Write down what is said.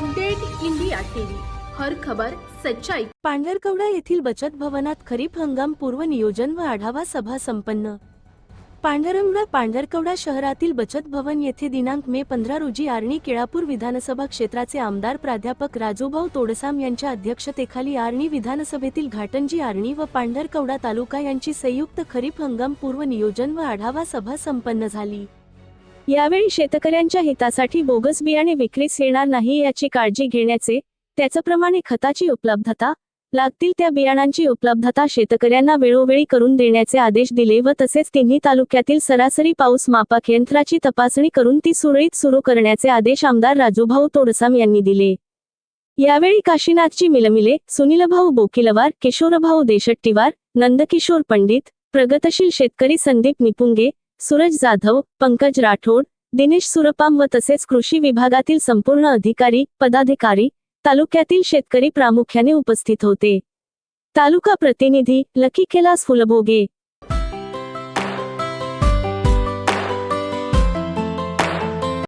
Update India TV. हर खबर सच्चाई. पांढरकवडा येथील बचत भवनात खरीप हंगाम पूर्व नियोजन व आढावा सभा संपन्न. पांढरंगडा पांढरकवडा शहरातील बचत भवन येथे दिनांक मे पंधरा रोजी आर्णी केळापूर विधानसभा क्षेत्राचे आमदार प्राध्यापक राजूभाऊ तोडसाम यांच्या अध्यक्षतेखाली आर्णी विधानसभेतील घाटंजी आर्णी व पांढरकवडा तालुका यांची संयुक्त खरीप हंगाम पूर्व नियोजन व आढावा सभा संपन्न झाली. यावेळी शेतकऱ्यांच्या हितासाठी बोगस बियाणे विक्रीस येणार नाही याची काळजी घेण्याचे त्याचप्रमाणे खताची उपलब्धता लागतील त्या बियाणांची उपलब्धता शेतकऱ्यांना वेळोवेळी करून देण्याचे आदेश दिले व तसेच तिन्ही तालुक्यातील सरासरी पाऊस मापक यंत्राची तपासणी करून ती सुरळीत सुरू करण्याचे आदेश आमदार राजूभाऊ तोडसाम यांनी दिले. यावेळी काशीनाथची मिलमिले सुनीलभाऊ बोकिलवार किशोरभाऊ देशट्टीवार नंदकिशोर पंडित प्रगतशील शेतकरी संदीप निपुंगे सूरज जाधव पंकज राठोड दिनेश सुरपाम व तसेच कृषी विभागातील संपूर्ण अधिकारी पदाधिकारी तालुक्यातील शेतकरी प्रामुख्याने उपस्थित होते. तालुका प्रतिनिधी लकी कैलास फुलभोगे.